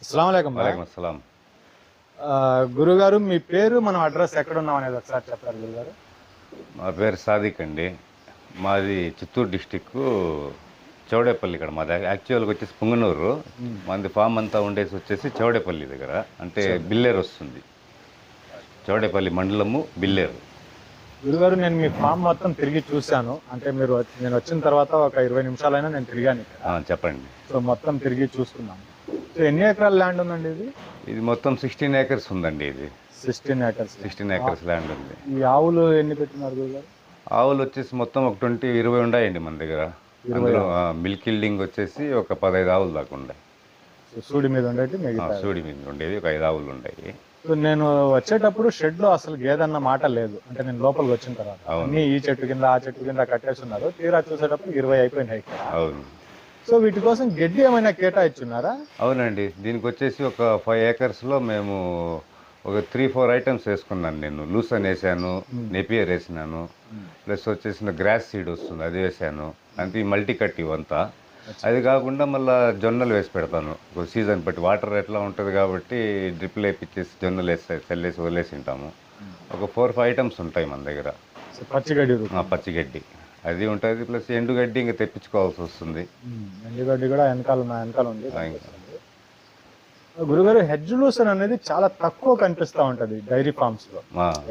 అస్సలం గురుగారు మీ పేరు మనం అడ్రస్ ఎక్కడ ఉన్నాం అనేది ఒకసారి చెప్తారు గురుగారు. మా పేరు సాదిక్ అండి. మాది చిత్తూరు డిస్టిక్ చౌడేపల్లి ఇక్కడ. మాది యాక్చువల్గా వచ్చేసి పుంగనూరు. మాది ఫామ్ అంతా ఉండేసి వచ్చేసి చౌడేపల్లి దగ్గర. అంటే బిల్లేరు వస్తుంది. చౌడేపల్లి మండలము బిల్లేరు. గురుగారు నేను మీ ఫామ్ మొత్తం తిరిగి చూశాను. అంటే మీరు నేను వచ్చిన తర్వాత ఒక ఇరవై నిమిషాలైనా నేను తిరిగాను చెప్పండి. సో మొత్తం తిరిగి చూసుకున్నాను ఎన్ని ఎకరాల ల్యాండ్ ఉందండి ఇది? ఇది మొత్తం సిక్స్టీన్ ఏకర్స్ ఉందండి ఇది. Sixteen acres. Sixteen acres land ఉంది. ఈ ఆవులు ఎన్ని పెట్టినారు గురుగారు ఆవులు వచ్చేసి మొత్తం ఒక ట్వంటీ ఇరవై ఉన్నాయండి మన దగ్గర. అందులో మిల్క్ ఇల్డింగ్ వచ్చేసి ఒక పదహైదు ఆవులు దాకా ఉన్నాయి. సూడి మీద మిగతా సూడి మీద ఉండేది ఒక ఐదు ఆవులు ఉన్నాయి. సో నేను వచ్చేటప్పుడు షెడ్లో అసలు గేదన్న మాట లేదు. అంటే నేను లోపలికి వచ్చిన తర్వాత. అన్ని ఈ చెట్టు కింద ఆ చెట్టు కింద కట్టేసి ఉన్నారు. తీరా చూసేటప్పుడు ఇరవై అయిపోయినాయి అవును. సో వీటి కోసం గడ్డి ఏమైనా కేటాయిస్తున్నారా అవునండి. దీనికి వచ్చేసి ఒక ఫైవ్ ఏకర్స్లో మేము ఒక త్రీ ఫోర్ ఐటమ్స్ వేసుకున్నాను నేను. లూసన్ వేసాను నెపియర్ వేసినాను ప్లస్ వచ్చేసిన గ్రాస్ సీడ్ వస్తుంది అది వేసాను. అంటే ఈ మల్టీ కట్ ఇవంతా. అది కాకుండా మళ్ళీ జొన్నలు వేసి పెడతాను. సీజన్ బట్టి వాటర్ ఎట్లా ఉంటుంది కాబట్టి డ్రిప్లు వేపించేసి జొన్నలు వేసి చల్లేసి వదిలేసి ఉంటాము ఒక ఫోర్ ఫైవ్ ఐటమ్స్ ఉంటాయి మన దగ్గర. సో పచ్చి గడ్డి రూపం ఆ, పచ్చిగడ్డి. అది ఉంటుంది ప్లస్ ఎండుగడ్డి ఇంకా తెప్పించుకోవాల్సి వస్తుంది. ఎండుగడ్డి కూడా వెనకాల వెనకాల ఉంది. గురుగారు హెడ్జ్ లూసన్ అనేది చాలా తక్కువ కనిపిస్తా ఉంటది డైరీ ఫార్మ్స్లో.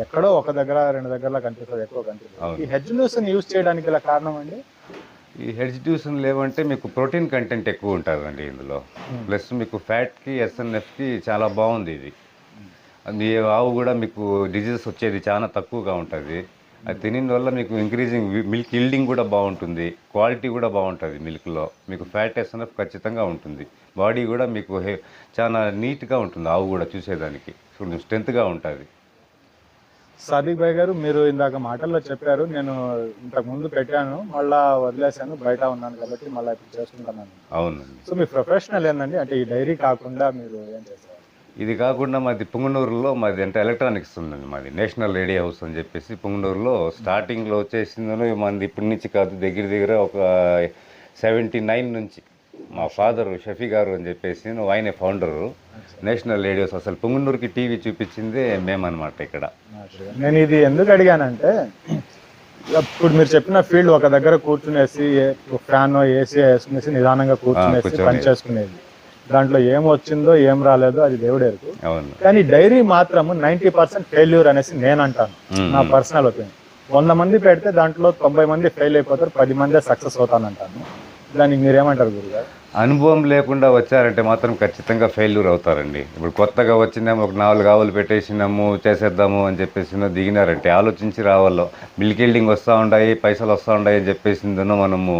ఎక్కడో ఒక దగ్గర రెండు దగ్గర కనిపిస్తుంది ఎక్కువ కనిపిస్తుంది. ఈ హెడ్జ్ లూసన్ యూజ్ చేయడానికి కారణం అండి? ఈ హెడ్జ్ డ్యూసన్ లేవంటే మీకు ప్రోటీన్ కంటెంట్ ఎక్కువ ఉంటుందండి ఇందులో. ప్లస్ మీకు ఫ్యాట్కి ఎస్ఎన్ఎఫ్కి చాలా బాగుంది ఇది. అది ఏ ఆవు కూడా మీకు డిజీజెస్ వచ్చేది చాలా తక్కువగా ఉంటుంది. అది తినిన వల్ల మీకు ఇంక్రీజింగ్ మిల్క్ ఇల్డింగ్ కూడా బాగుంటుంది. క్వాలిటీ కూడా బాగుంటుంది మిల్క్లో మీకు ఫ్యాట్ ఎస్ఎన్ఎఫ్ ఖచ్చితంగా ఉంటుంది. బాడీ కూడా మీకు హె- చాలా నీట్గా ఉంటుంది. ఆవు కూడా చూసేదానికి. కొంచెం స్ట్రెంత్గా ఉంటుంది. సాదిక్ భాయ్ గారు మీరు ఇందాక మాటల్లో చెప్పారు. నేను ఇంతకు ముందు పెట్టాను. మళ్ళా వదిలేశాను. బయట ఉన్నాను కాబట్టి మళ్ళీ ఇప్పుడు చేసుకుంటున్నాను అవునండి. సో మీ ప్రొఫెషనల్ ఏందండి? అంటే ఈ డైరీ కాకుండా మీరు ఏం చేస్తారు? ఇది కాకుండా మాది పుంగనూరులో మాది అంటే ఎలక్ట్రానిక్స్ ఉందండి మాది. నేషనల్ రేడియో హౌస్ అని చెప్పేసి పుంగనూరులో స్టార్టింగ్లో వచ్చేసిందో మనది ఇప్పటి నుంచి కాదు దగ్గర దగ్గర ఒక సెవెంటీ నైన్ నుంచి. మా ఫాదర్ షఫీ గారు అని చెప్పేసి ఆయనే ఫౌండరు నేషనల్ రేడియోస్ అసలు పుంగనూరుకి టీవీ చూపించిందే మేమన్నమాట ఇక్కడ. నేను ఇది ఎందుకు అడిగానంటే ఇప్పుడు మీరు చెప్పిన ఫీల్డ్ ఒక దగ్గర కూర్చునేసి ఫ్యాన్ ఏసీ వేసుకునేసి నిదానంగా కూర్చునేసి కూర్చొని. పని చేసుకునేది. దాంట్లో ఏం వచ్చిందో ఏం రాలేదో అది దేవుడేరుకు అవును. కానీ డైరీ మాత్రం నైన్టీ పర్సెంట్ ఫెయిల్యూర్ అనేసి నేను అంటాను. నా పర్సనల్ ఒపీనియన్. వంద మంది పెడితే దాంట్లో తొంభై మంది ఫెయిల్ అయిపోతారు పది మందే సక్సెస్ అవుతానంటాను. దానికి మీరేమంటారు గురుగారు? అనుభవం లేకుండా వచ్చారంటే మాత్రం ఖచ్చితంగా ఫెయిల్యూర్ అవుతారండి. ఇప్పుడు కొత్తగా వచ్చినాము ఒక నాలుగు ఆవులు పెట్టేసినాము చేసేద్దాము అని చెప్పేసి దిగినారంటే ఆలోచించి రావాలో. మిల్క్ ఇల్డింగ్ వస్తూ ఉన్నాయి పైసలు వస్తూ ఉన్నాయి అని చెప్పేసిందనో మనము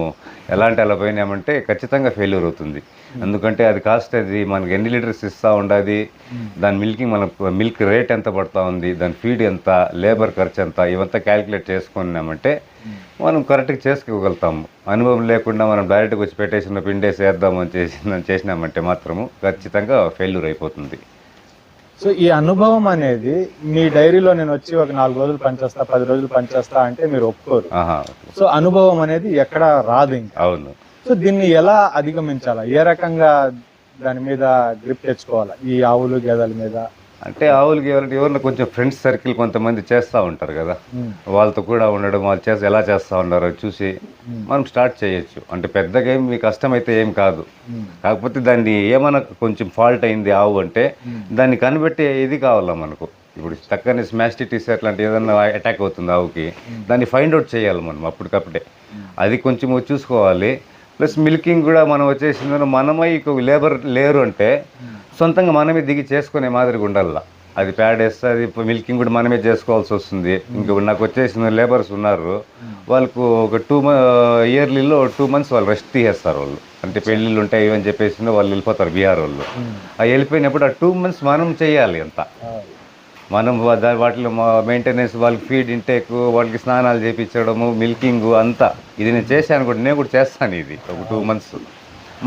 ఎలాంటి అలా పోయినామంటే ఖచ్చితంగా ఫెయిల్యూర్ అవుతుంది. ఎందుకంటే అది కాస్ట్ అది మనకి ఎన్ని లీటర్స్ ఇస్తూ ఉండాది? దాని మిల్కింగ్ మనకు మిల్క్ రేట్ ఎంత పడతా ఉంది? దాని ఫీడ్ ఎంత? లేబర్ ఖర్చు ఎంత? ఇవంతా క్యాలిక్యులేట్ చేసుకున్నామంటే మనం కరెక్ట్గా చేసుకోగలుగుతాము. అనుభవం లేకుండా మనం డైరెక్ట్గా వచ్చి పెట్టేసిన పిండేసి వేద్దామని చేసిన చేసినామంటే మాత్రము ఖచ్చితంగా ఫెయిల్యూర్ అయిపోతుంది. సో ఈ అనుభవం అనేది మీ డైరీలో నేను వచ్చి ఒక నాలుగు రోజులు పనిచేస్తా పది రోజులు పనిచేస్తా అంటే మీరు ఒప్పుకోరు. సో అనుభవం అనేది ఎక్కడ రాదు ఇంకా. అవును. సో దీన్ని ఎలా అధిగమించాలా? ఏ రకంగా దాని మీద గ్రిప్ తెచ్చుకోవాలా? ఈ ఆవులు గేదెల మీద? అంటే ఆవులకి ఎవరైనా ఎవరైనా కొంచెం ఫ్రెండ్స్ సర్కిల్ కొంతమంది చేస్తూ ఉంటారు కదా. వాళ్ళతో కూడా ఉండడం వాళ్ళు చేసి ఎలా చేస్తూ ఉన్నారో చూసి మనం స్టార్ట్ చేయొచ్చు. అంటే పెద్దగా ఏం మీకు కష్టమైతే ఏం కాదు. కాకపోతే దాన్ని ఏమైనా కొంచెం ఫాల్ట్ అయింది ఆవు అంటే దాన్ని కనిపెట్టే ఇది కావాలా మనకు? ఇప్పుడు చక్కని స్మాస్టిటీస్ అట్లాంటి ఏదైనా అటాక్ అవుతుంది ఆవుకి దాన్ని ఫైండ్ అవుట్ చేయాలి మనం అప్పటికప్పుడే. అది కొంచెం చూసుకోవాలి. ప్లస్ మిల్కింగ్ కూడా మనం వచ్చేసిందని మనమై లేబర్ లేరు అంటే సొంతంగా మనమే దిగి చేసుకునే మాదిరిగా ఉండాల అది ప్యాడ్ వేస్తే అది మిల్కింగ్ కూడా మనమే చేసుకోవాల్సి వస్తుంది. ఇంకా నాకు వచ్చేసిన లేబర్స్ ఉన్నారు. వాళ్ళకు ఒక టూ ఇయర్లీలో టూ మంత్స్ వాళ్ళు రెస్ట్ తీసేస్తారు వాళ్ళు. అంటే పెళ్ళిళ్ళు ఉంటాయి ఇవని చెప్పేసి వాళ్ళు వెళ్ళిపోతారు బీహార్ వాళ్ళు. ఆ వెళ్ళిపోయినప్పుడు ఆ టూ మంత్స్ మనం చేయాలి అంతా. మనం వాటిలో మెయింటెనెన్స్ వాళ్ళకి ఫీడ్ ఇంటేక్ వాళ్ళకి స్నానాలు చేయించడము మిల్కింగ్ అంతా. ఇది నేను చేశాను కూడా నేను కూడా చేస్తాను ఇది. ఒక టూ మంత్స్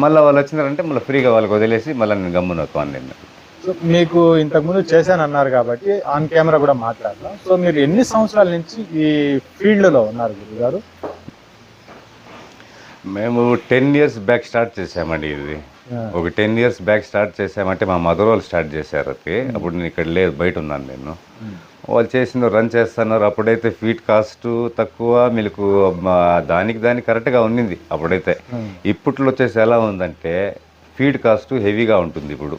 మళ్ళీ వాళ్ళు వచ్చినారంటే మళ్ళీ ఫ్రీగా వాళ్ళకి వదిలేసి మళ్ళీ నేను గమ్మునవుతాను నేను సో మీకు ఇంతకు ముందు చేశాను అన్నారు కాబట్టి ఆన్ కెమెరా కూడా మాట్లాడదాం. సో మీరు ఎన్ని సంవత్సరాల నుంచి ఈ ఫీల్డ్లో ఉన్నారు గురు గారు మేము టెన్ ఇయర్స్ బ్యాక్ స్టార్ట్ చేసామండి ఇది. ఒక టెన్ ఇయర్స్ బ్యాక్ స్టార్ట్ చేసామంటే మా మదర్ వాళ్ళు స్టార్ట్ చేశారు అది. అప్పుడు నేను ఇక్కడ లేదు బయట ఉన్నాను నేను. వాళ్ళు చేసిన రన్ చేస్తున్నారు. అప్పుడైతే ఫీట్ కాస్ట్ తక్కువ మీకు దానికి దానికి కరెక్ట్గా ఉన్నింది అప్పుడైతే. ఇప్పట్లో వచ్చేసి ఎలా ఉందంటే ఫీడ్ కాస్ట్ హెవీగా ఉంటుంది ఇప్పుడు.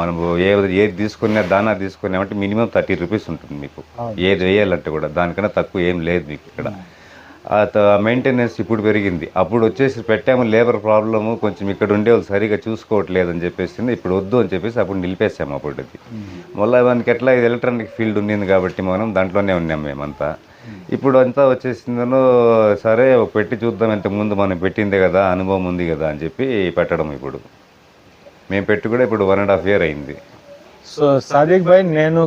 మనం ఏ ఏది తీసుకున్నా దానా తీసుకున్నామంటే మినిమం థర్టీ రూపీస్ ఉంటుంది మీకు. ఏది వేయాలంటే కూడా దానికన్నా తక్కువ ఏం లేదు మీకు ఇక్కడ. మెయింటెనెన్స్ ఇప్పుడు పెరిగింది. అప్పుడు వచ్చేసి పెట్టాము లేబర్ ప్రాబ్లము కొంచెం ఇక్కడ ఉండే వాళ్ళు సరిగా చూసుకోవట్లేదు అని చెప్పేసి ఇప్పుడు వద్దు అని చెప్పేసి అప్పుడు నిలిపేసాము అప్పుడు అది మళ్ళీ మనకి ఎట్లా ఇది ఎలక్ట్రానిక్ ఫీల్డ్ ఉండింది కాబట్టి మనం దాంట్లోనే ఉన్నాం మేమంతా. ఇప్పుడు అంతా వచ్చేసిందనో సరే పెట్టి చూద్దాం ఇంత ముందు మనం పెట్టిందే కదా అనుభవం ఉంది కదా అని చెప్పి పెట్టడం ఇప్పుడు. మేము పెట్టి కూడా ఇప్పుడు వన్ అండ్ హాఫ్ ఇయర్ అయింది. సో సాదిక్ భాయ్ నేను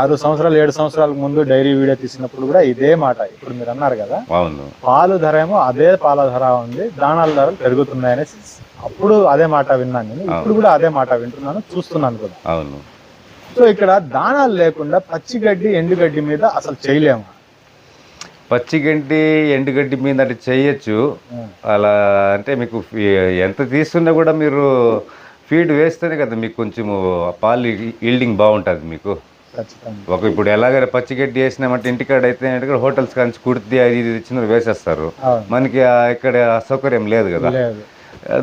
ఆరు సంవత్సరాలు ఏడు సంవత్సరాల ముందు డైరీ వీడియో తీసినప్పుడు కూడా ఇదే మాట ఇప్పుడు మీరు అన్నారు కదా. అవును. పాలు ధర ఏమో అదే పాల ధర ఉంది దానాల ధరలు పెరుగుతున్నాయని అప్పుడు అదే మాట విన్నాను నేను. ఇప్పుడు కూడా అదే మాట వింటున్నాను చూస్తున్నాను కూడా. అవును. సో ఇక్కడ దానాలు లేకుండా పచ్చి గడ్డి ఎండుగడ్డి మీద అసలు చేయలేము. పచ్చిగడ్డి ఎండుగడ్డి మీద అంటే చేయొచ్చు. అలా అంటే మీకు ఎంత తీసుకున్నా కూడా మీరు ఫీడ్ వేస్తేనే కదా మీకు కొంచెము పాలు ఈల్డింగ్ బాగుంటుంది మీకు. ఒక ఇప్పుడు ఎలాగైనా పచ్చిగడ్డి వేసినామంటే ఇంటికాడ అయితే ఇంటికాడ హోటల్స్ కానీ కుర్తి అది ఇది ఇచ్చిన వేసేస్తారు. మనకి ఇక్కడ సౌకర్యం లేదు కదా.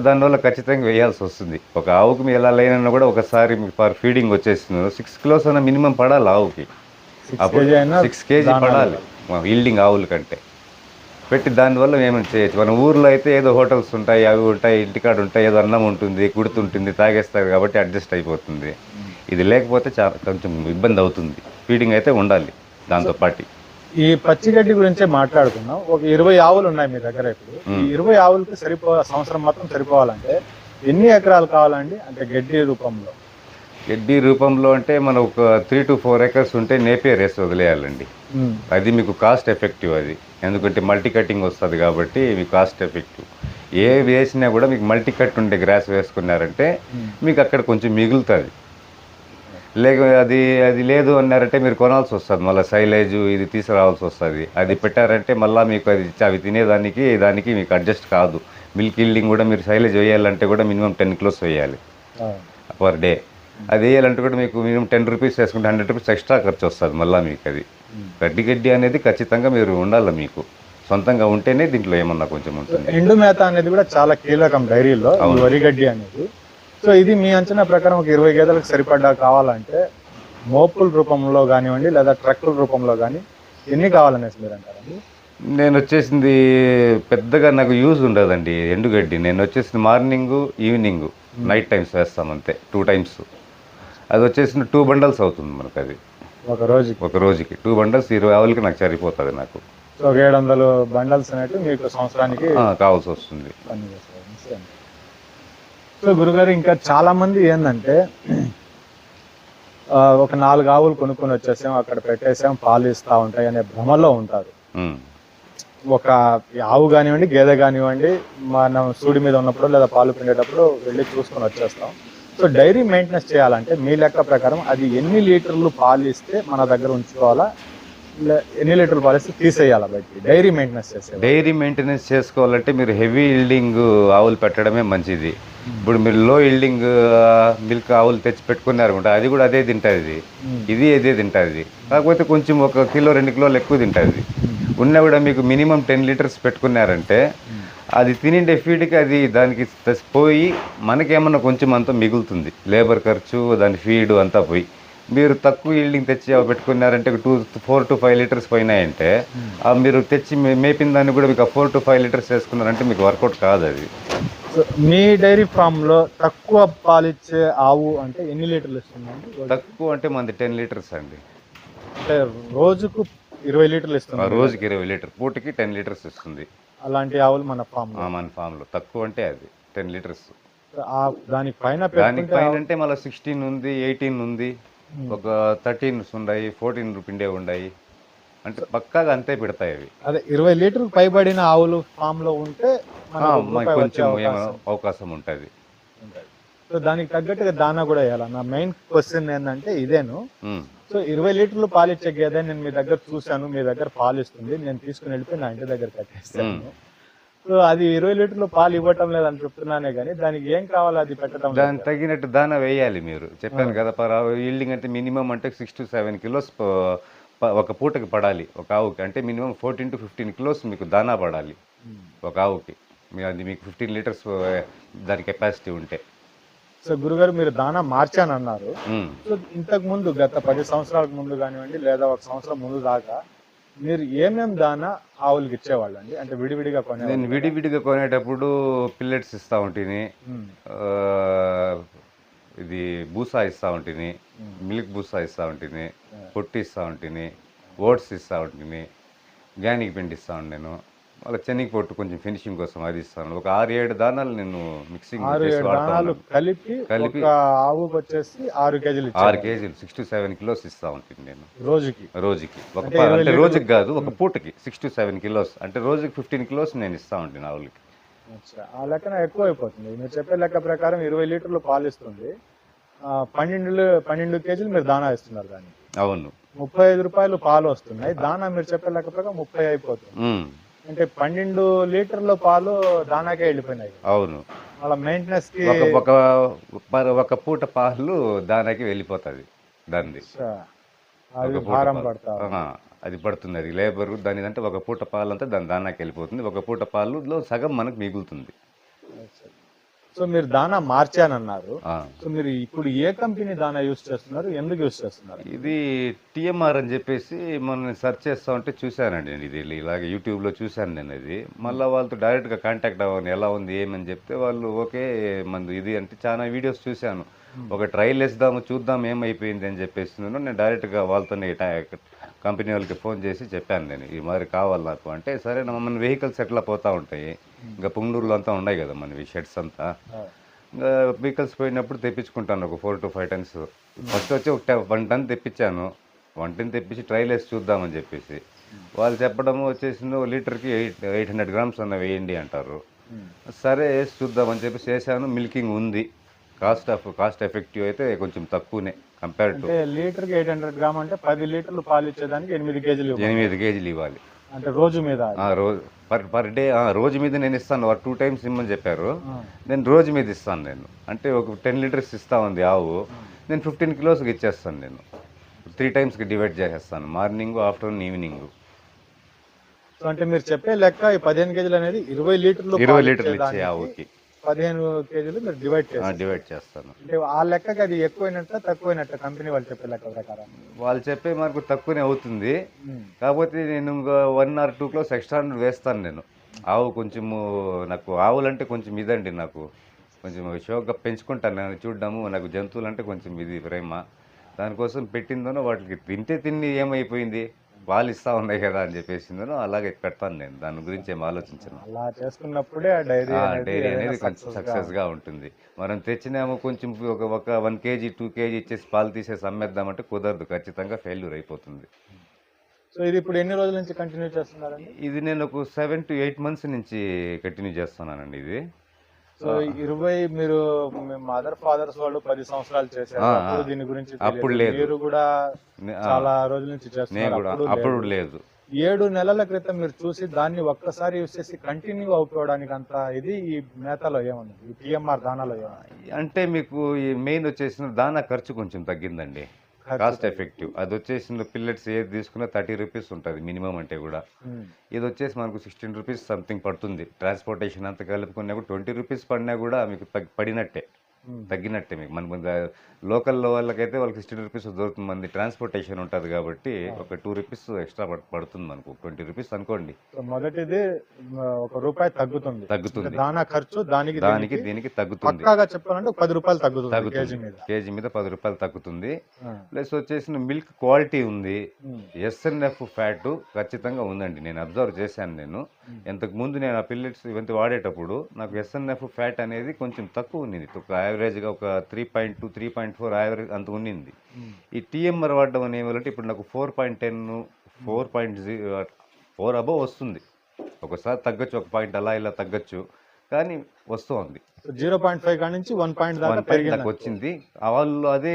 దానివల్ల ఖచ్చితంగా వేయాల్సి వస్తుంది. ఒక ఆవుకి మీ ఎలా లేనన్నా కూడా ఒకసారి మీకు ఫర్ ఫీడింగ్ వచ్చేస్తుంది సిక్స్ కిలోస్ అన్న మినిమం పడాలి ఆవుకి. అయినా సిక్స్ కేజీ పడాలి. ఈల్డింగ్ ఆవుల కంటే. పెట్టి దానివల్ల ఏమైనా చేయొచ్చు. మన ఊర్లో అయితే ఏదో హోటల్స్ ఉంటాయి అవి ఉంటాయి ఇంటికాడ ఉంటాయి ఏదో అన్నం ఉంటుంది కుడుతుంటుంది తాగేస్తారు కాబట్టి అడ్జస్ట్ అయిపోతుంది. ఇది లేకపోతే చాలా కొంచెం ఇబ్బంది అవుతుంది. ఫీడింగ్ అయితే ఉండాలి దాంతో పాటు. ఈ పచ్చి గడ్డి గురించే మాట్లాడుకున్నాం ఒక ఇరవై ఆవులు ఉన్నాయి మీ దగ్గర ఇప్పుడు. ఈ ఇరవై ఆవులకి సరిపో సంవత్సరం మొత్తం సరిపోవాలంటే ఎన్ని ఎకరాలు కావాలండి? అంటే గడ్డి రూపంలో. గడ్డి రూపంలో అంటే మనం ఒక త్రీ టు ఫోర్ ఎకర్స్ ఉంటే నేపియర్ వేసి వదిలేయాలండి. అది మీకు కాస్ట్ ఎఫెక్టివ్ అది. ఎందుకంటే మల్టీ కటింగ్ వస్తుంది కాబట్టి మీకు కాస్ట్ ఎఫెక్టివ్ ఏ వేసినా కూడా మీకు మల్టీ కట్ ఉండే గ్రాస్ వేసుకున్నారంటే మీకు అక్కడ కొంచెం మిగులుతుంది. లేక అది అది లేదు అన్నారంటే మీరు కొనాల్సి వస్తుంది. మళ్ళీ సైలేజ్ ఇది తీసుకురావాల్సి వస్తుంది. అది పెట్టారంటే మళ్ళీ మీకు అది అవి తినేదానికి దానికి మీకు అడ్జస్ట్ కాదు. మిల్క్ ఇల్డింగ్ కూడా మీరు సైలేజ్ వేయాలంటే కూడా మినిమం టెన్ కిలోస్ వేయాలి. పర్ డే అది వేయాలంటే కూడా మీకు మినిమం టెన్ రూపీస్ వేసుకుంటే హండ్రెడ్ రూపీస్ ఎక్స్ట్రా ఖర్చు వస్తుంది మళ్ళీ మీకు అది. గడ్డి గడ్డి అనేది ఖచ్చితంగా మీరు ఉండాలి మీకు. సొంతంగా ఉంటేనే దీంట్లో ఏమన్నా కొంచెం ఉంటుంది. ఎండు మేత అనేది కూడా చాలా కీలకం డైరీలో వరి గడ్డి అనేది. సో ఇది మీ అంచనా ప్రకారం ఒక ఇరవై గేదెలకు సరిపడా కావాలంటే మోపుల రూపంలో కానివ్వండి లేదా ట్రక్కుల రూపంలో కానీ ఎన్ని కావాలనేసి మీరు అంటారండి నేను వచ్చేసింది పెద్దగా నాకు యూజ్ ఉండదండి ఎండుగడ్డి నేను వచ్చేసింది మార్నింగ్ ఈవినింగ్. నైట్ టైమ్స్ వేస్తాం అంతే టూ టైమ్స్. అది వచ్చేసింది టూ బండల్స్ అవుతుంది మనకు అది ఒక రోజుకి? ఒక రోజుకి. టూ బండల్స్ ఇరవై ఆవులకి నాకు సరిపోతుంది నాకు. సో ఒక ఏడు వందలు బండల్స్ అనేవి మీకు సంవత్సరానికి కావాల్సి వస్తుంది. సో గురుగారు ఇంకా చాలా మంది ఏంటంటే ఒక నాలుగు ఆవులు కొనుక్కొని వచ్చేసాం అక్కడ పెట్టేసాం పాలు ఇస్తా ఉంటాయి అనే భ్రమలో ఉంటారు. ఒక ఆవు కానివ్వండి గేదె కానివ్వండి మనం సూడి మీద ఉన్నప్పుడు లేదా పాలు పిండేటప్పుడు వెళ్ళి చూసుకొని వచ్చేస్తాం. సో డైరీ మెయింటెనెన్స్ చేయాలంటే మీ లెక్క ప్రకారం అది ఎన్ని లీటర్లు పాలు ఇస్తే మన దగ్గర ఉంచుకోవాలా? ఎన్ని లీటర్లు పాలు ఇస్తే తీసేయాలా బయటికి? డైరీ మెయింటెనెన్స్ చేసే డైరీ మెయింటెనెన్స్ చేసుకోవాలంటే మీరు హెవీ ఇల్డింగ్ ఆవులు పెట్టడమే మంచిది. ఇప్పుడు మీరు లో ఇల్డింగ్ మిల్క్ ఆవులు తెచ్చి పెట్టుకున్నారు అనుకుంటే అది కూడా అదే తింటుంది. ఇది అదే తింటుంది. కాకపోతే కొంచెం ఒక కిలో రెండు కిలోలు ఎక్కువ తింటుంది. ఉన్నా కూడా మీకు మినిమం టెన్ లీటర్స్ పెట్టుకున్నారంటే అది తినిండే ఫీడ్కి అది దానికి పోయి మనకేమన్నా కొంచెం అంతా మిగులుతుంది. లేబర్ ఖర్చు దాని ఫీడ్ అంతా పోయి. మీరు తక్కువ ఈల్డింగ్ తెచ్చి అవి పెట్టుకున్నారంటే two four to five litres పోయినాయంటే మీరు తెచ్చి మేపిన దాన్ని కూడా మీకు ఫోర్ టు ఫైవ్ లీటర్స్ వేసుకున్నారంటే మీకు వర్కౌట్ కాదు అది. సో మీ డైరీ ఫామ్లో తక్కువ పాలిచ్చే ఆవు అంటే ఎన్ని లీటర్లు ఇస్తుందండి? తక్కువ అంటే మనది టెన్ లీటర్స్ అండి. అంటే రోజుకు ఇరవై లీటర్లు ఆ ఇస్తుంది రోజుకి ఇరవై లీటర్ పూటకి టెన్ లీటర్స్ ఇస్తుంది. అలాంటి ఆవులు మన ఫామ్ ఆ మన ఫామ్లో. తక్కువ అంటే అది టెన్ లీటర్స్. దాని పైన దానికి పెట్టుకుంటే పైన అంటే మళ్ళీ సిక్స్టీన్ ఉంది ఎయిటీన్ ఉంది ఒక థర్టీన్స్ ఉన్నాయి ఫోర్టీన్ పిండే ఉన్నాయి అంటే పక్కాగా అంతే పెడతాయి అవి. అదే ఇరవై లీటర్లు పైబడిన ఆవులు ఫామ్లో ఉంటే ఆ, మనకు మనకి రూపాయి వచ్చే కొంచెం అవకాశం. అవకాశం ఉంటుంది. ఉంటుంది. సో దానికి తగ్గట్టుగా దానా కూడా వేయాలి? నా మెయిన్ క్వశ్చన్ ఏంటంటే ఇదేను. సో ఇరవై లీటర్లు పాలిచ్చే గేదె నేను మీ దగ్గర చూశాను మీ దగ్గర పాలు ఇస్తుంది నేను తీసుకుని వెళ్ళిపోయి నా ఇంటి దగ్గర కట్టేస్తాను సో అది ఇరవై లీటర్లు పాలు ఇవ్వటం లేదని చెప్తున్నానే కానీ దానికి ఏం కావాలి అది పెట్టడం. దానికి తగినట్టు దానా వేయాలి మీరు. చెప్పాను కదా ఈల్డింగ్ అంటే మినిమం అంటే సిక్స్ టు సెవెన్ కిలోస్ ఒక పూటకి పడాలి ఒక ఆవుకి. అంటే minimum fourteen to fifteen kilos మీకు దానా పడాలి. ఒక ఆవుకి. అది మీకు ఫిఫ్టీన్ లీటర్స్ దాని కెపాసిటీ ఉంటే. సో గురుగారు మీరు దానా మార్చానన్నారు. సో ఇంతకు ముందు గత పది సంవత్సరాల ముందు కానివ్వండి లేదా ఒక సంవత్సరం ముందు దాకా మీరు ఏమేం దానా ఆవులకి ఇచ్చేవాళ్ళండి? అంటే విడివిడిగా కొనే నేను విడివిడిగా కొనేటప్పుడు పిల్లెట్స్ ఇస్తా ఉంటుంది ఆ, ఇది బూసా ఇస్తా ఉంటుంది మిల్క్ బూసా ఇస్తా ఉంటుంది పొట్టి ఇస్తా ఉంటుంది ఓట్స్ ఇస్తా ఉంటుంది గ్యానిక్ పిండి ఇస్తా నేను. మళ్ళీ చెనిగి పొట్టు కొంచెం ఫినిషింగ్ కోసం అది ఇస్తాను ఒక ఆరు ఏడు దానాలు నేను మిక్సింగ్ ఆరు చేసి ఏడు వాడతా దానాలు ఉన్నాను. కలిపి కలిపి ఆవుకి వచ్చేసి ఆరు కేజీలు ఆరు ఇచ్చారు కేజీలు సిక్స్ టు సెవెన్ కిలోస్ ఇస్తా ఉంటుంది నేను. రోజుకి. రోజుకి. ఒక అంటే ప- ఇరవై అంటే లీటర్లు- రోజుకి కాదు ఒక పూటకి సిక్స్ టు సెవెన్ కిలోస్ అంటే రోజుకి ఫిఫ్టీన్ కిలోస్ నేను ఇస్తా ఉంటాను ఆవులకి. అచ్చా. ఆ లెక్కన ఎక్కువ అయిపోతుంది మీరు చెప్పే లెక్క ప్రకారం ఇరవై లీటర్లు పాలు ఇస్తుంది. ఆ, పన్నెండు పన్నెండు కేజీలు మీరు దానా ఇస్తున్నారు దాన్ని అవును. ముప్పై ఐదు రూపాయలు పాలు వస్తున్నాయి. దానా మీరు చెప్పే లెక్క ప్రకారం ముప్పై అయిపోతుంది. ఉమ్, అంటే పన్నెండు లీటర్ల పాలు దానాకే వెళ్ళిపోయినాయి అవును వాళ్ళ మెయింటెనెన్స్కి ఒక ఒక ఒక పూట పాలు దానికి వెళ్ళిపోతుంది దాన్ని. అది భారం. పడతా అది పడుతుంది అది లేబర్ దాని అంటే ఒక పూట పాలు అంతా దాని దానాకి వెళ్ళిపోతుంది ఒక పూట పాలులో సగం మనకు మిగులుతుంది. సో మీరు దానా మార్చానన్నారు. సో మీరు ఇప్పుడు ఏ కంపెనీ దానా యూస్ చేస్తున్నారు? ఎందుకు యూస్ చేస్తున్నారు? ఇది టిఎంఆర్ అని చెప్పేసి మనం సెర్చ్ చేస్తా ఉంటే చూశానండి నేను ఇది. ఇలాగే యూట్యూబ్లో చూశాను నేను ఇది. మళ్ళీ వాళ్ళతో డైరెక్ట్గా కాంటాక్ట్ అవ్వని ఎలా ఉంది ఏమని చెప్తే వాళ్ళు ఓకే మంది ఇది అంటే చాలా వీడియోస్ చూశాను. ఒక ట్రయల్ వేద్దాము చూద్దాం ఏమైపోయింది అని చెప్పేసి నేను నేను డైరెక్ట్గా వాళ్ళతోనే కంపెనీ వాళ్ళకి ఫోన్ చేసి చెప్పాను నేను ఈ మరి కావాలి నాకు అంటే సరే నా- మన వెహికల్స్ ఎట్లా పోతా ఉంటాయి? ఇంకా పుంగనూరులో అంతా ఉన్నాయి కదా మనవి షెడ్స్ అంతా. ఇంకా వెహికల్స్ పోయినప్పుడు తెప్పించుకుంటాను ఒక four to five tons first వచ్చి ఒక వన్ టన్ తెప్పించాను. వన్ టన్ తెప్పించి ట్రైల్ వేసి చూద్దామని చెప్పేసి. వాళ్ళు చెప్పడం వచ్చేసింది ఓ లీటర్కి ఎయిట్ ఎయిట్ హండ్రెడ్ గ్రామ్స్ అన్న వేయండి అంటారు. సరే వేసి చూద్దామని చెప్పేసి వేసాను మిల్కింగ్ ఉంది. కాస్ట్ ఆఫ్ కాస్ట్ ఎఫెక్టివ్ అయితే కొంచెం తక్కువనే కంపేర్ టు అంటే లీటర్కి ఎయిట్ హండ్రెడ్ గ్రామ్ అంటే పది లీటర్లు పాలు ఇచ్చేదానికి ఎనిమిది కేజీలు. ఎనిమిది కేజీలు ఇవ్వాలి. అంటే రోజు మీద రోజు పర్ పర్ డే ఆ, రోజు మీద నేను ఇస్తాను. టూ టైమ్స్ ఇమ్మని చెప్పారు. నేను రోజు మీద ఇస్తాను నేను. అంటే ఒక టెన్ లీటర్స్ ఇస్తా ఉంది ఆవు. నేను ఫిఫ్టీన్ కిలోస్కి ఇచ్చేస్తాను నేను. త్రీ టైమ్స్కి డివైడ్ చేసేస్తాను. Morning afternoon evening. అంటే మీరు చెప్పే లెక్క ఈ పదిహేను కేజీలు అనేది ఇరవై లీటర్లు ఇరవై లీటర్లు ఇచ్చే ఆవుకి. పదిహేను కేజీలు మీరు డివైడ్ చేస్తారు. డివైడ్ చేస్తాను. అంటే ఆ లెక్కకి అది ఎక్కువైనట్ట తక్కువైనట్ట కంపెనీ వాళ్ళు చెప్పే లెక్క ప్రకారం. వాళ్ళు చెప్పే మనకు తక్కువనే అవుతుంది. కాకపోతే నేను ఇంకా one or two kilos extra వేస్తాను నేను. ఆవు కొంచెము నాకు ఆవులంటే కొంచెం ఇదండి నాకు. కొంచెం షోక్గా పెంచుకుంటాను నేను చూడడము. నాకు జంతువులు అంటే కొంచెం ఇది ప్రేమ. దానికోసం పెట్టిందనో వాటికి తింటే తిని ఏమైపోయింది? వాళ్ళు ఇస్తా ఉన్నాయి కదా అని చెప్పేసిందనో అలాగే పెడతాను నేను. దాని గురించి ఏం ఆలోచించను. అలా చేసుకున్నప్పుడే ఆ డైరీ డైరీ అనేది కొంచెం success గా సక్సెస్గా ఉంటుంది. మనం తెచ్చినామో కొంచెం ఒక ఒక వన్ కేజీ టూ కేజీ ఇచ్చేసి పాలు తీసేసి అమ్మేద్దామంటే కుదరదు. ఖచ్చితంగా ఫెయిల్యూర్ అయిపోతుంది. సో ఇది ఇప్పుడు ఎన్ని రోజుల నుంచి కంటిన్యూ చేస్తున్నారండి? ఇది నేను ఒక సెవెన్ టు ఎయిట్ మంత్స్ నుంచి కంటిన్యూ చేస్తున్నానండి ఇది. సో ఇరవై మీరు మదర్ ఫాదర్స్ వాళ్ళు పది సంవత్సరాలు చేశారు. దీని గురించి అప్పుడు. లేదు. మీరు కూడా చాలా రోజుల నుంచి నేను చేస్తున్నారు అప్పుడు లేదు. ఏడు నెలల క్రితం మీరు చూసి దాన్ని ఒక్కసారి యూస్ చేసి కంటిన్యూ అవుకోవడానికి అంత ఇది ఈ మేతలో ఏముంది ఈ పిఎంఆర్ దానాలో ఏముంది అంటే మీకు ఈ మెయిన్ వచ్చేసిన దానా ఖర్చు కొంచెం తగ్గిందండి కాస్ట్ ఎఫెక్టివ్ అది వచ్చేసిన పిల్లెట్స్ ఏది తీసుకున్నా థర్టీ రూపీస్ ఉంటుంది మినిమం అంటే కూడా. ఇది వచ్చేసి మనకు సిక్స్టీన్ రూపీస్ సంథింగ్ పడుతుంది ట్రాన్స్పోర్టేషన్ అంతా కలుపుకున్నా కూడా ట్వంటీ రూపీస్ పడినా కూడా మీకు పడినట్టే. తగ్గినట్టే మీకు. మన లోకల్ వాళ్ళకైతే వాళ్ళకి సిక్స్టీ రూపీస్ దొరుకుతుంది. మంది ట్రాన్స్పోర్టేషన్ ఉంటుంది కాబట్టి ఒక టూ రూపీస్ ఎక్స్ట్రా పడుతుంది మనకు. ట్వంటీ రూపీస్ అనుకోండి. మొదటిది ఒక రూపాయి తగ్గుతుంది. తగ్గుతుంది. దానా ఖర్చు దానికి దానికి దీనికి తగ్గుతుంది. చెప్పాలంటే పది రూపాయలు తగ్గుతుంది కేజీ తగ్గుతుంది. మీద. కేజీ మీద పది రూపాయలు తగ్గుతుంది. ప్లస్ వచ్చేసిన మిల్క్ క్వాలిటీ ఉంది. ఎస్ఎన్ఎఫ్ ఫ్యాట్ ఖచ్చితంగా ఉందండి. నేను అబ్జర్వ్ చేశాను నేను. ఇంతకు ముందు నేను ఆ పిల్లెట్స్ ఇవంతా వాడేటప్పుడు నాకు ఎస్ఎన్ఎఫ్ ఫ్యాట్ అనేది కొంచెం తక్కువ ఒక యావరేజ్గా ఒక three point two three point four average అంత ఉన్నింది. ఈ టీఎంఆర్ వాడడం అని ఇప్పుడు నాకు four point ten four point zero four above వస్తుంది. ఒకసారి తగ్గచ్చు ఒక పాయింట్ అలా ఇలా తగ్గచ్చు. కానీ వస్తుంది. జీరో పాయింట్ ఫైవ్ కాడ నుంచి వన్ పాయింట్ దాకా పెరిగింది వచ్చింది వాళ్ళు అదే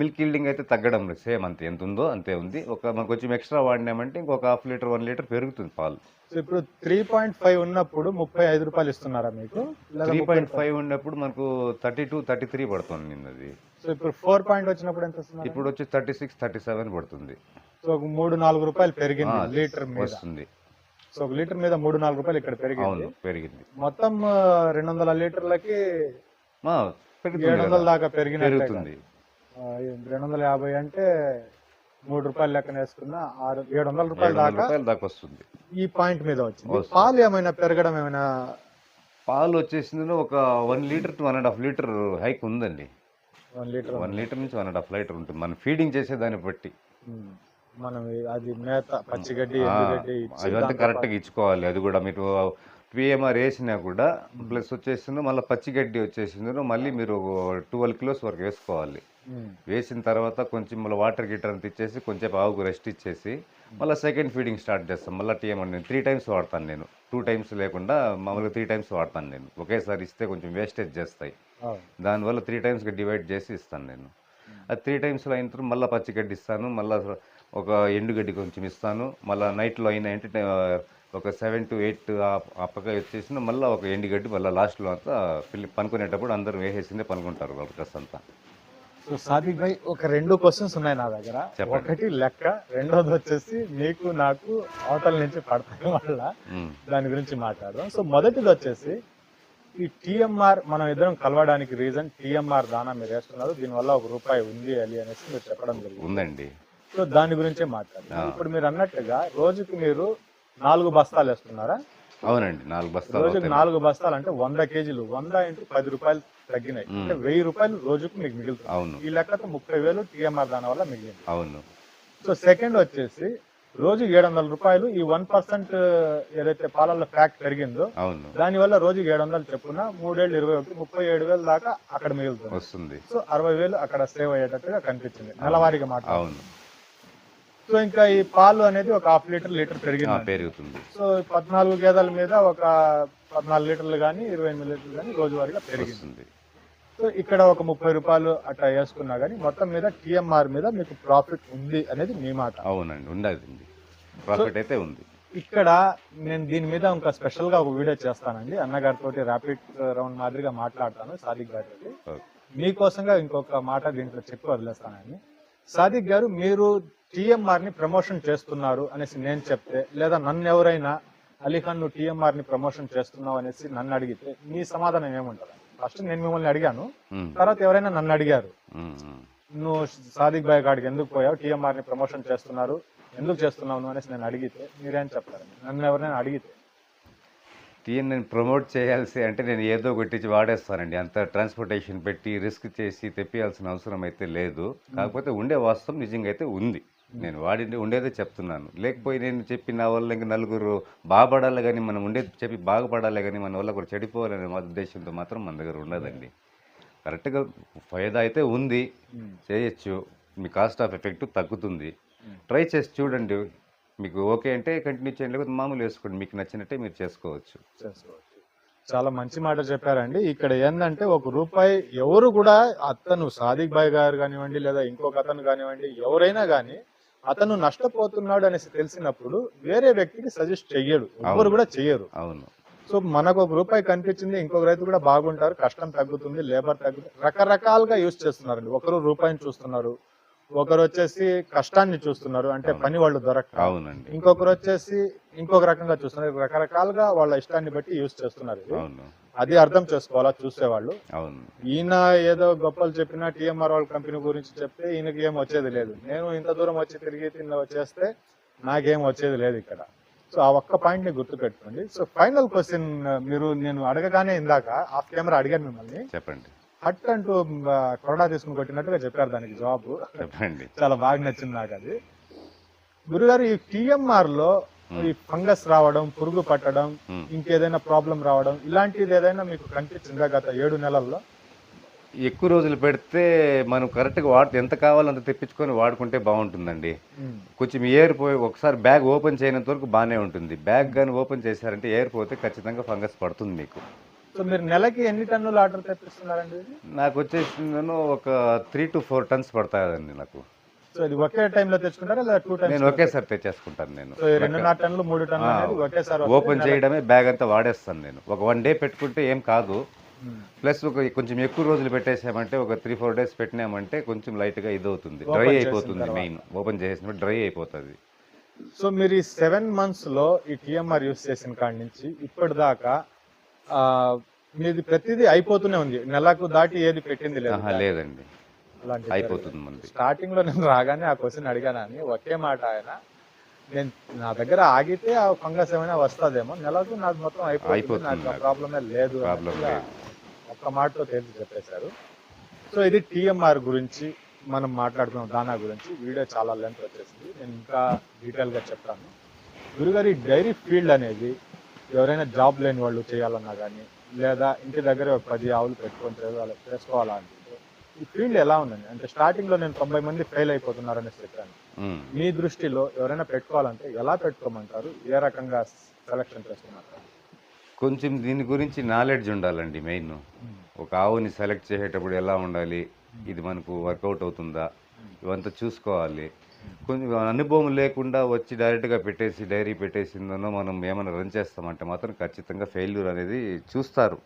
మిల్క్ ఈల్డింగ్ అయితే తగ్గడం లేదు. సేమ్ అంతే. ఎంత ఉందో అంతే ఉంది. ఒక మనకు కొంచెం ఎక్స్ట్రా వాడినామంటే ఇంకొక హాఫ్ లీటర్ వన్ లీటర్ పెరుగుతుంది పాలు. సో ఇప్పుడు త్రీ పాయింట్ ఫైవ్ ఉన్నప్పుడు ముప్పై ఐదు రూపాయలు ఇస్తున్నారా మీకు? త్రీ పాయింట్ ఫైవ్ ఉన్నప్పుడు మనకు థర్టీ టూ థర్టీ త్రీ పడుతుంది అది. సో ఇప్పుడు ఫోర్ పాయింట్ వచ్చినప్పుడు ఎంత ఇప్పుడు వచ్చి థర్టీ సిక్స్ థర్టీ సెవెన్ పడుతుంది. సో మూడు నాలుగు రూపాయలు పెరిగింది లీటర్ వస్తుంది. సో ఒక లీటర్ మీద మూడు నాలుగు రూపాయలు ఇక్కడ పెరిగింది. అవును పెరిగింది. మొత్తం రెండు వందల లీటర్లకి పెరుగుతుంది ఏడు వందల కదా. దాకా పెరిగిన పెరుగుతుంది. రెండు వందల యాభై అంటే మూడు రూపాయలు లెక్కన వేసుకున్న ఆరు ఏడు వందల ఏడు రూపాయల వందల దాకా రూపాయలు దాకా వస్తుంది. ఈ పాయింట్ మీద వచ్చింది. వస్తుంది. పాలు ఏమైనా పెరగడం ఏమైనా? పాలు వచ్చేసింది ఒక one litre to one and half litre hike ఉందండి. వన్ లీటర్ వన్ లీటర్ నుంచి వన్ అండ్ హాఫ్ లీటర్ ఉంటుంది. మనం ఫీడింగ్ చేసే దాన్ని బట్టి. ఉమ్. మనం అది మేత పచ్చిగడ్డి ఆ, ఎండుగడ్డి ఇచ్చి అదంతా దాంతో కరెక్ట్గా ఇచ్చుకోవాలి. అది కూడా మీరు పిఎంఆర్ వేసినా కూడా ప్లస్ వచ్చేసిందో మళ్ళీ పచ్చిగడ్డి వచ్చేసిందో మళ్ళీ మీరు ట్వెల్వ్ కిలోస్ వరకు వేసుకోవాలి. వేసిన తర్వాత కొంచెం మళ్ళీ వాటర్ గీటర్ అంత ఇచ్చేసి కొంచెం ఆవుకు రెస్ట్ ఇచ్చేసి మళ్ళీ సెకండ్ ఫీడింగ్ స్టార్ట్ చేస్తాం. మళ్ళీ టీఎం నేను త్రీ టైమ్స్ వాడతాను నేను. టూ టైమ్స్ లేకుండా మామూలుగా త్రీ టైమ్స్ వాడతాను నేను. ఒకేసారి ఇస్తే కొంచెం వేస్టేజ్ చేస్తాయి. దానివల్ల త్రీ టైమ్స్గా డివైడ్ చేసి ఇస్తాను నేను. అది త్రీ టైమ్స్లో అయిన తర్వాత మళ్ళీ పచ్చిగడ్డి ఇస్తాను మళ్ళీ ఒక ఎండుగడ్డి కొంచెం ఇస్తాను. మళ్ళీ నైట్లో అయిన అంటే ఒక సెవెన్ టు ఎయిట్ ఆ పక్క వచ్చేసిన మళ్ళీ ఒక ఎండుగడ్డి మళ్ళీ లాస్ట్లో అంతా పిల్లి పనుకునేటప్పుడు అందరూ వేసేసిందే పనుకుంటారు వర్కర్స్ అంతా. సో సాదిక్ భాయ్ ఒక రెండు క్వశ్చన్స్ ఉన్నాయి నా దగ్గర. ఒకటి లెక్క రెండోది వచ్చేసి మీకు నాకు హోటల్ నుంచి పడతాయి వల్ల. దాని గురించి మాట్లాడదాం. సో మొదటిది వచ్చేసి ఈ టిఎంఆర్ మనం ఇద్దరం కలవడానికి రీజన్ టిఎంఆర్ దానా మీరు వేస్తున్నారు. దీనివల్ల ఒక రూపాయి ఉంది అని అనేసి మీరు చెప్పడం జరిగింది. ఉందండి. సో దాని గురించే మాట్లాడదాం ఇప్పుడు మీరు అన్నట్టుగా రోజుకి మీరు నాలుగు బస్తాలు వేస్తున్నారా? అవునండి నాలుగు బస్తాలు రోజుకి. నాలుగు బస్తాలు అంటే వంద కేజీలు వంద ఇంటూ పది రూపాయలు తగ్గినాయి. అంటే వెయ్యి రూపాయలు రోజుకు మీకు మిగులుతుంది. అవును. ఈ లెక్కతో ముప్పై వేలు టిఎంఆర్ దాని వల్ల మిగిలింది. అవును. సో సెకండ్ వచ్చేసి రోజు ఏడు వందల రూపాయలు ఈ వన్ పర్సెంట్ ఏదైతే పాలల్లో ఫ్యాక్ట్ పెరిగిందో దాని వల్ల రోజుకి ఏడు వందలు చెప్పున మూడేళ్ళు ఇరవై ఒకటి ముప్పై ఏడు వేలు దాకా అక్కడ మిగులుతుంది. వస్తుంది. సో అరవై వేలు అక్కడ సేవ్ అయ్యేటట్టుగా కనిపించింది. నెలవారీగా మాట అవును. సో ఇంకా ఈ పాలు అనేది ఒక హాఫ్ లీటర్ లీటర్ పెరిగింది పెరుగుతుంది. సో పద్నాలుగు గేదెల మీద ఒక పద్నాలుగు లీటర్లు కానీ ఇరవై ఎనిమిది లీటర్లు కానీ రోజువారీగా పెరిగింది. సో ఇక్కడ ఒక ముప్పై రూపాయలు అట్లా వేసుకున్నా కానీ మొత్తం మీద టిఎంఆర్ మీద మీకు ప్రాఫిట్ ఉంది అనేది మీ మాట. అవునండి ఉండదండి. ప్రాఫిట్ అయితే ఉంది. ఇక్కడ నేను దీని మీద ఇంకా స్పెషల్గా ఒక వీడియో చేస్తానండి. అన్నగారితో ర్యాపిడ్ రౌండ్ మాదిరిగా మాట్లాడతాను సాదిక్ గారితో ఓకే. మీకోసంగా ఇంకొక మాట దీంట్లో చెప్పి వదిలేస్తానండి. సాదిక్ గారు మీరు టిఎంఆర్ని ప్రమోషన్ చేస్తున్నారు అనేసి నేను చెప్తే లేదా నన్ను ఎవరైనా అలీఖాన్ నువ్వు టిఎంఆర్ని ప్రమోషన్ చేస్తున్నావు అనేసి నన్ను అడిగితే మీ సమాధానం ఏముంటుంది ఫస్ట్ నేను మిమ్మల్ని అడిగాను. తర్వాత ఎవరైనా నన్ను అడిగారు. నువ్వు సాదిక్ బాయ్ కాడికి ఎందుకు పోయావు? టీఎంఆర్ని ప్రమోషన్ చేస్తున్నారు. ఎందుకు చేస్తున్నావు నువ్వు? అనేసి నేను అడిగితే మీరేం చెప్తారు నన్ను ఎవరైనా అడిగితే. టీఎన్ నేను ప్రమోట్ చేయాల్సి అంటే నేను ఏదో కొట్టించి వాడేస్తానండి. అంత ట్రాన్స్పోర్టేషన్ పెట్టి రిస్క్ చేసి తెప్పియాల్సిన అవసరం అయితే లేదు. కాకపోతే ఉండే వాస్తవం నిజంగా అయితే ఉంది. నేను వాడి ఉండేదే చెప్తున్నాను. లేకపోయి నేను చెప్పి నా వల్ల ఇంక నలుగురు బాగుపడాలి కానీ మనం ఉండేది చెప్పి బాగుపడాలి కానీ మన వల్ల కూడా చెడిపోవాలనే మా ఉద్దేశంతో మాత్రం మన దగ్గర ఉండదండి. కరెక్ట్గా ఫైదా అయితే ఉంది. చేయొచ్చు. మీ కాస్ట్ ఆఫ్ ఎఫెక్ట్ తగ్గుతుంది. ట్రై చేసి చూడండి. మీకు ఓకే అంటే కంటిన్యూ చేయండి. లేకపోతే మామూలు వేసుకోండి. మీకు నచ్చినట్టే మీరు చేసుకోవచ్చు. చేసుకోవచ్చు. చాలా మంచి మాట చెప్పారండి. ఇక్కడ ఏంటంటే ఒక రూపాయి ఎవరు కూడా అతను సాదిక్ బాయ్ గారు కానివ్వండి లేదా ఇంకొక అతను కానివ్వండి ఎవరైనా కానీ అతను నష్టపోతున్నాడు అనేసి తెలిసినప్పుడు వేరే వ్యక్తికి సజెస్ట్ చెయ్యడు. ఎవరు కూడా చెయ్యరు. అవును. సో మనకు ఒక రూపాయి కనిపించింది ఇంకొక రైతు కూడా బాగుంటారు కష్టం తగ్గుతుంది లేబర్ తగ్గుతుంది రకరకాలుగా యూజ్ చేస్తున్నారండి. ఒకరు రూపాయిని చూస్తున్నారు ఒకరు వచ్చేసి కష్టాన్ని చూస్తున్నారు అంటే పని వాళ్ళు దొరక. అవునండి. ఇంకొకరు వచ్చేసి ఇంకొక రకంగా చూస్తున్నారు రకరకాలుగా వాళ్ళ ఇష్టాన్ని బట్టి యూజ్ చేస్తున్నారు. అది అర్థం చేసుకోవాలా చూసేవాళ్ళు. అవును. ఈయన ఏదో గొప్పలు చెప్పినా టిఎంఆర్ వాళ్ళ కంపెనీ గురించి చెప్తే ఈయనకి ఏం వచ్చేది లేదు. నేను ఇంత దూరం వచ్చి తిరిగి తిన్న వచ్చేస్తే నాకేం వచ్చేది లేదు ఇక్కడ. సో ఆ ఒక్క పాయింట్ని గుర్తుపెట్టుకోండి. సో ఫైనల్ క్వశ్చన్ మీరు నేను అడగగానే ఇందాక ఆఫ్ కెమెరా అడిగాను మిమ్మల్ని. చెప్పండి. హట్ అంటూ కొరడా తీసుకుని కొట్టినట్టుగా చెప్పారు దానికి జవాబు. చెప్పండి. చాలా బాగా నచ్చింది నాకు అది. గురుగారు ఈ టిఎంఆర్లో ఈ ఫంగస్ రావడం పురుగు పట్టడం. ఇంకేదైనా ప్రాబ్లం రావడం ఇలాంటిది ఏదైనా మీకు కనిపించిందా గత ఏడు నెలల్లో? ఎక్కువ రోజులు పెడితే మనం కరెక్ట్గా వాడు ఎంత కావాలో అంత తెప్పించుకొని వాడుకుంటే బాగుంటుందండి. కొంచెం ఎయిర్ పోయి ఒకసారి బ్యాగ్ ఓపెన్ చేయనంత వరకు బాగానే ఉంటుంది. బ్యాగ్ కానీ ఓపెన్ చేశారంటే ఎయిర్ పోతే ఖచ్చితంగా ఫంగస్ పడుతుంది మీకు. సో మీరు నెలకి ఎన్ని టన్నులు ఆర్డర్ తెప్పిస్తున్నారండి? నాకు వచ్చేసిందను ఒక త్రీ టు ఫోర్ టన్స్ పడతాయండి నాకు. సో ఇది ఒకే టైంలో తెచ్చుకుంటారా లేదా టూ టైమ్స్ నేను ఒకేసారి తెచ్చేసుకుంటాను నేను. సో ఈ రెండున్నర టన్నులు మూడు టన్నులు అనేది ఒకేసారి వస్తాయి. ఓపెన్ చేయడమే బ్యాగ్ అంతా వాడేస్తాను నేను. ఒక వన్ డే పెట్టుకుంటే ఏం కాదు. ప్లస్ ఒక కొంచెం ఎక్కువ రోజులు పెట్టేసామంటే ఒక త్రీ ఫోర్ డేస్ పెట్టినామంటే కొంచెం లైట్గా ఇది అవుతుంది డ్రై అయిపోతుంది మెయిన్ ఓపెన్ చేసినప్పుడు డ్రై అయిపోతుంది. సో మీరు ఈ సెవెన్ మంత్స్లో ఈ టిఎంఆర్ యూస్ చేసిన కాడి నుంచి ఇప్పటిదాకా ఆ, మీది ప్రతిదీ అయిపోతూనే ఉంది. నెలకు దాటి ఏది పెట్టింది లేదు ఆహా, లేదండి. అయిపోతుంది మంది. స్టార్టింగ్లో నేను రాగానే ఆ క్వశ్చన్ అడిగాను అని ఒకే మాట ఆయన నేను నా దగ్గర ఆగితే ఆ ఫంగస్ ఏమైనా వస్తుందేమో నెలకు నాకు మొత్తం అయిపోతుంది నాకు. ప్రాబ్లమే లేదు. ఒక్క మాటతో తేల్చి చెప్పేశారు. సో ఇది టిఎంఆర్ గురించి మనం మాట్లాడుకున్నాం దానా గురించి. వీడియో చాలా లెంత్ వచ్చేసింది. నేను ఇంకా డీటెయిల్గా చెప్తాను. గురుగారి డైరీ ఫీల్డ్ అనేది ఎవరైనా జాబ్ లేని వాళ్ళు చేయాలన్నా కానీ లేదా ఇంటి దగ్గర ఒక పది ఆవులు పెట్టుకొని చేయాలి చేసుకోవాలా అంటే ఈ ఫీల్డ్ ఎలా ఉందండి? అంటే స్టార్టింగ్లో నేను తొంభై మంది ఫెయిల్ అయిపోతున్నారని చెప్పాను ఉమ్. మీ దృష్టిలో ఎవరైనా పెట్టుకోవాలంటే ఎలా పెట్టుకోమంటారు? ఏ రకంగా సెలక్షన్ చేసుకున్నారు కొంచెం దీని గురించి నాలెడ్జ్ ఉండాలండి మెయిన్ ఒక ఆవుని సెలెక్ట్ చేసేటప్పుడు ఎలా ఉండాలి? ఇది మనకు వర్కౌట్ అవుతుందా? ఇవంతా చూసుకోవాలి. కొంచెం అనుభవం లేకుండా వచ్చి డైరెక్ట్గా పెట్టేసి డైరీ పెట్టేసిందనో మనం ఏమైనా రన్ చేస్తామంటే మాత్రం ఖచ్చితంగా ఫెయిల్యూర్ అనేది చూస్తారు.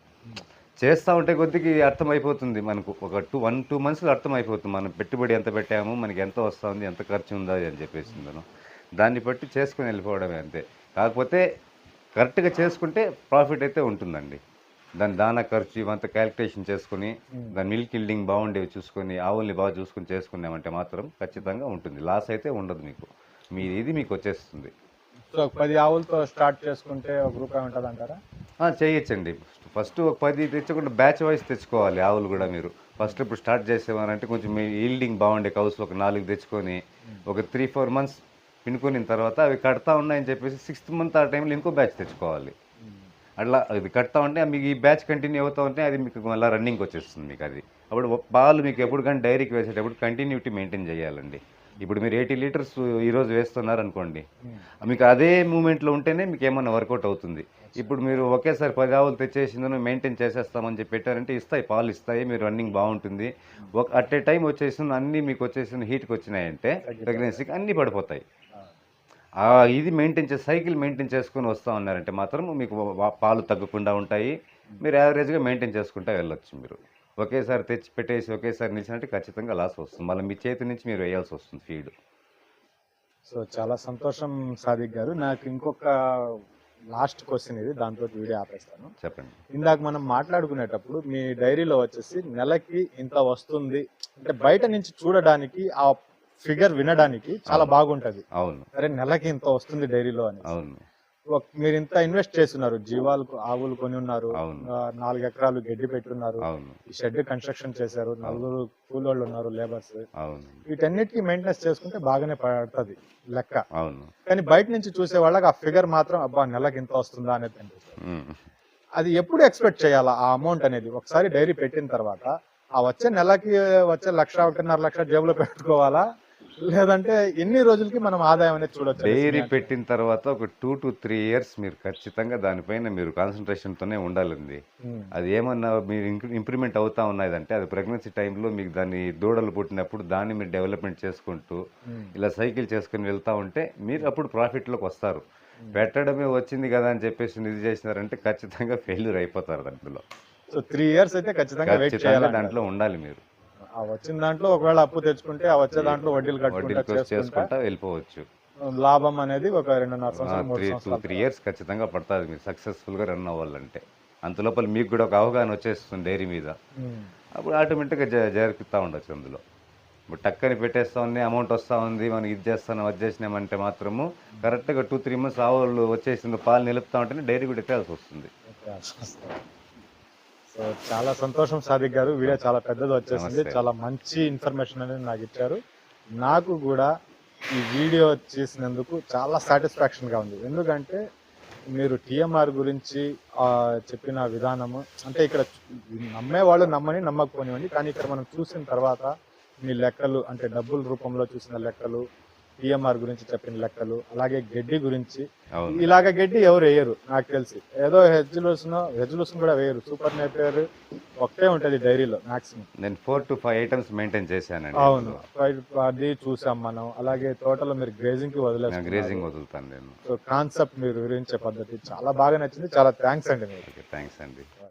చేస్తూ ఉంటే కొద్దికి అర్థమైపోతుంది మనకు. ఒక టూ వన్ టూ మంత్స్లో అర్థమైపోతుంది. మనం పెట్టుబడి ఎంత పెట్టాము మనకి ఎంత వస్తుంది ఎంత ఖర్చు ఉందా అని చెప్పేసిందను దాన్ని బట్టి చేసుకుని వెళ్ళిపోవడమే అంతే. కాకపోతే కరెక్ట్గా చేసుకుంటే ప్రాఫిట్ అయితే ఉంటుందండి. దాని దానా ఖర్చు ఇవంతా క్యాలిక్యులేషన్ చేసుకుని దాని మిల్క్ ఇల్డింగ్ బాగుండేవి చూసుకొని ఆవుల్ని బాగా చూసుకుని చేసుకున్నామంటే మాత్రం ఖచ్చితంగా ఉంటుంది. లాస్ అయితే ఉండదు మీకు. మీ ఇది మీకు వచ్చేస్తుంది. సో ఒక పది ఆవులతో స్టార్ట్ చేసుకుంటే ఒక రూపాయి ఉంటుంది అంటారా చేయొచ్చండి. ఫస్ట్ ఒక పది తెచ్చకుండా బ్యాచ్ వైజ్ తెచ్చుకోవాలి ఆవులు కూడా మీరు. ఫస్ట్ ఇప్పుడు స్టార్ట్ చేసేవారంటే కొంచెం మీ ఈల్డింగ్ బాగుండే కౌస్ ఒక నాలుగు తెచ్చుకొని ఒక త్రీ ఫోర్ మంత్స్ పినుకొని తర్వాత అవి కడతా ఉన్నాయని చెప్పేసి సిక్స్త్ మంత్ ఆ టైంలో ఇంకో బ్యాచ్ తెచ్చుకోవాలి. అట్లా అది కడతా ఉంటే మీకు ఈ బ్యాచ్ కంటిన్యూ అవుతా ఉంటే అది మీకు మళ్ళీ రన్నింగ్ వచ్చేస్తుంది మీకు అది. అప్పుడు పాలు మీకు ఎప్పుడు కానీ డైరీకి వేసేటప్పుడు కంటిన్యూటీ మెయింటైన్ చేయాలండి. ఇప్పుడు మీరు ఎయిటీ లీటర్స్ ఈరోజు వేస్తున్నారు అనుకోండి మీకు అదే మూమెంట్లో ఉంటేనే మీకు ఏమన్నా వర్కౌట్ అవుతుంది. ఇప్పుడు మీరు ఒకేసారి పది ఆవులు తెచ్చేసిందని మెయింటైన్ చేసేస్తామని చెప్పి పెట్టారంటే ఇస్తాయి పాలు ఇస్తాయి మీరు రన్నింగ్ బాగుంటుంది. ఒక అట్ ఏ టైం వచ్చేసిన అన్నీ మీకు వచ్చేసిన హీట్కి వచ్చినాయంటే ప్రెగ్నెన్సీకి అన్నీ పడిపోతాయి. ఇది మెయింటైన్ చేసి సైకిల్ మెయింటైన్ చేసుకొని వస్తూ ఉన్నారంటే మాత్రం మీకు పాలు తగ్గకుండా ఉంటాయి. మీరు యావరేజ్గా మెయింటైన్ చేసుకుంటూ వెళ్ళొచ్చు మీరు. ఒకేసారి తెచ్చి పెట్టేసి ఒకేసారి నిలిచినట్టు ఖచ్చితంగా లాస్ వస్తుంది. మళ్ళీ మీ చేతి నుంచి మీరు వేయాల్సి వస్తుంది ఫీడ్ సో చాలా సంతోషం సాదిక్ గారు. నాకు ఇంకొక లాస్ట్ క్వశ్చన్ ఇది. దాంతో వీడియో ఆపేస్తాను. చెప్పండి. ఇందాక మనం మాట్లాడుకునేటప్పుడు మీ డైరీలో వచ్చేసి నెలకి ఇంత వస్తుంది. అంటే బయట నుంచి చూడడానికి ఆ ఫిగర్ వినడానికి చాలా బాగుంటది. అవును. సరే నెలకి ఇంత వస్తుంది డైరీలో అని అవును. మీరు ఇంత ఇన్వెస్ట్ చేస్తున్నారు. జీవాలు ఆవులు కొని ఉన్నారు నాలుగు ఎకరాలు గడ్డి పెట్టున్నారు. షెడ్ కన్స్ట్రక్షన్ చేశారు. నలుగురు కూలోళ్ళు ఉన్నారు లేబర్స్ వీటన్నిటికీ మెయింటెనెన్స్ చేసుకుంటే బాగానే పడుతుంది లెక్క. కానీ బయట నుంచి చూసే వాళ్ళకి ఆ ఫిగర్ మాత్రం అబ్బా నెలకి ఇంత వస్తుందా అనేది అనిపిస్తుంది. అది ఎప్పుడు ఎక్స్పెక్ట్ చేయాలా? ఆ అమౌంట్ అనేది. ఒకసారి డైరీ పెట్టిన తర్వాత ఆ వచ్చే నెలకి వచ్చే లక్ష ఒకటిన్నర లక్ష జేబులో పెట్టుకోవాలా? లేదంటే ఎన్ని రోజులకి మనం ఆదాయం అనేది చూడొచ్చు డైరీ పెట్టిన తర్వాత ఒక టూ టు త్రీ ఇయర్స్ మీరు ఖచ్చితంగా దానిపైన మీరు కాన్సన్ట్రేషన్తోనే ఉండాలండి. ఉమ్, అది ఏమన్నా మీరు ఇంప్రూవ్మెంట్ అవుతా ఉన్నదంటే అది ప్రెగ్నెన్సీ టైంలో మీకు దాన్ని దూడలు పుట్టినప్పుడు దాన్ని మీరు డెవలప్మెంట్ చేసుకుంటూ ఇలా సైకిల్ చేసుకుని వెళ్తా ఉంటే మీరు అప్పుడు ప్రాఫిట్లోకి వస్తారు. పెట్టడమే వచ్చింది కదా అని చెప్పేసి ఇది చేసినారంటే ఖచ్చితంగా ఫెయిల్యూర్ అయిపోతారు దాంట్లో. సో త్రీ ఇయర్స్ అయితే ఖచ్చితంగా దాంట్లో ఉండాలి మీరు. ఆ వచ్చిన దాంట్లో ఒకవేళ అప్పు తెచ్చుకుంటే ఆ వచ్చే దాంట్లో వడ్డీలు వడ్డీలు కట్టుకుంటా చేసుకుంటా. చేసుకుంటా వెళ్ళిపోవచ్చు. లాభం అనేది ఒక రెండున్నర సంవత్సరాలు మూడు త్రీ టూ సంవత్సరాలు త్రీ ఇయర్స్ ఖచ్చితంగా పడుతుంది మీరు సక్సెస్ఫుల్గా రన్ అవ్వాలంటే. అంత లోపల మీకు కూడా ఒక అవగాహన వచ్చేస్తుంది డైరీ మీద. ఉమ్, అప్పుడు ఆటోమేటిక్గా జ జరిపిస్తూ ఉండొచ్చు అందులో. ఇప్పుడు టక్కని పెట్టేస్తా ఉంది అమౌంట్ వస్తూ ఉంది మనం ఇది చేస్తాను అది చేసినామంటే మాత్రము కరెక్ట్గా టూ త్రీ మంత్స్ ఆవులు వచ్చేసింది పాలు నిలుపుతా ఉంటేనే డైరీ కూడా ఎత్తాల్సి వస్తుంది. సో చాలా సంతోషం సాదిక్ గారు. వీడియో చాలా పెద్దది వచ్చేసింది. చాలా మంచి ఇన్ఫర్మేషన్ అనేది నాకు ఇచ్చారు. నాకు కూడా ఈ వీడియో చేసినందుకు చాలా సాటిస్ఫాక్షన్గా ఉంది. ఎందుకంటే మీరు టిఎంఆర్ గురించి ఆ, చెప్పిన విధానము అంటే ఇక్కడ నమ్మే వాళ్ళు నమ్మని నమ్మకపోనివ్వండి. కానీ ఇక్కడ మనం చూసిన తర్వాత మీ లెక్కలు అంటే డబ్బుల రూపంలో చూసిన లెక్కలు పిఎంఆర్ గురించి చెప్పిన లెక్కలు అలాగే గడ్డి గురించి. ఇలాగ గడ్డి ఎవరు వేయరు నాకు తెలిసి. ఏదో హెజ్లూస్ హెజ్లూస్ కూడా వేయరు. సూపర్ నేపియర్ ఒకటే ఉంటది డైరీలో మాక్సిమం. నేను four to five items maintain చేశానండి. అవును. అది చూసాం మనం. అలాగే తోటలో మీరు గ్రేజింగ్కి వదిలేస్తారు గ్రేజింగ్ వదులుతాను నేను. సో కాన్సెప్ట్ మీరు వివరించే పద్ధతి చాలా బాగా నచ్చింది. చాలా థ్యాంక్స్ అండి థ్యాంక్స్ అండి.